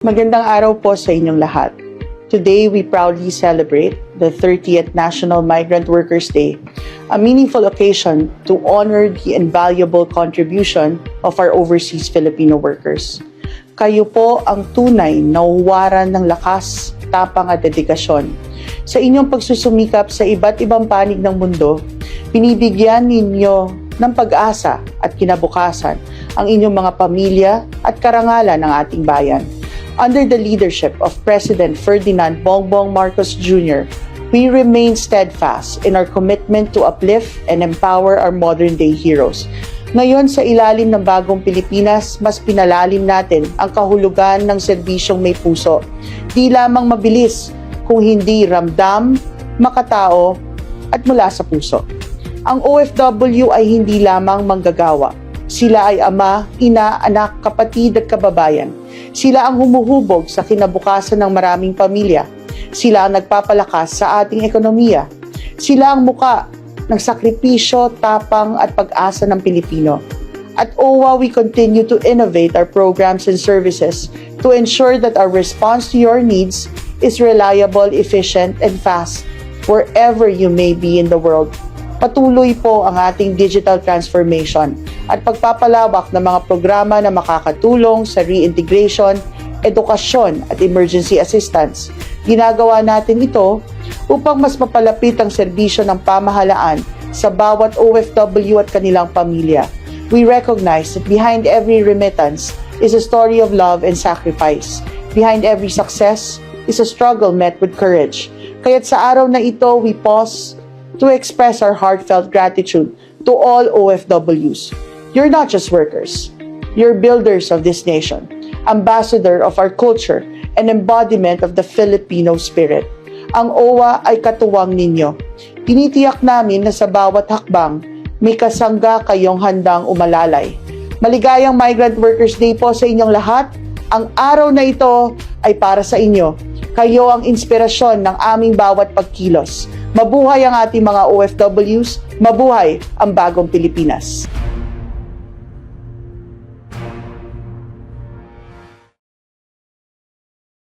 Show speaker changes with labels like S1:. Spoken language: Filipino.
S1: Magandang araw po sa inyong lahat. Today, we proudly celebrate the 30th National Migrant Workers Day, a meaningful occasion to honor the invaluable contribution of our overseas Filipino workers. Kayo po ang tunay na huwaran ng lakas, tapang at dedikasyon. Sa inyong pagsusumikap sa iba't ibang panig ng mundo, binibigyan ninyo ng pag-asa at kinabukasan ang inyong mga pamilya at karangalan ng ating bayan. Under the leadership of President Ferdinand Bongbong Marcos Jr., we remain steadfast in our commitment to uplift and empower our modern-day heroes. Ngayon sa ilalim ng bagong Pilipinas, mas pinalalim natin ang kahulugan ng serbisyong may puso. Di lamang mabilis, kung hindi ramdam, makatao, at mula sa puso. Ang OFW ay hindi lamang manggagawa. Sila ay ama, ina, anak, kapatid at kababayan. Sila ang humuhubog sa kinabukasan ng maraming pamilya. Sila ang nagpapalakas sa ating ekonomiya. Sila ang muka ng sakripisyo, tapang at pag-asa ng Pilipino. At OWA, we continue to innovate our programs and services to ensure that our response to your needs is reliable, efficient, and fast wherever you may be in the world. Patuloy po ang ating digital transformation at pagpapalawak ng mga programa na makakatulong sa reintegration, edukasyon at emergency assistance. Ginagawa natin ito upang mas mapalapit ang serbisyo ng pamahalaan sa bawat OFW at kanilang pamilya. We recognize that behind every remittance is a story of love and sacrifice. Behind every success is a struggle met with courage. Kaya't sa araw na ito, we pause to express our heartfelt gratitude to all OFWs. You're not just workers, you're builders of this nation, ambassador of our culture, and embodiment of the Filipino spirit. Ang OWA ay katuwang ninyo. Tinitiyak namin na sa bawat hakbang, may kasangga kayong handang umalalay. Maligayang Migrant Workers Day po sa inyong lahat. Ang araw na ito ay para sa inyo. Kayo ang inspirasyon ng aming bawat pagkilos. Mabuhay ang ating mga OFWs, mabuhay ang bagong Pilipinas.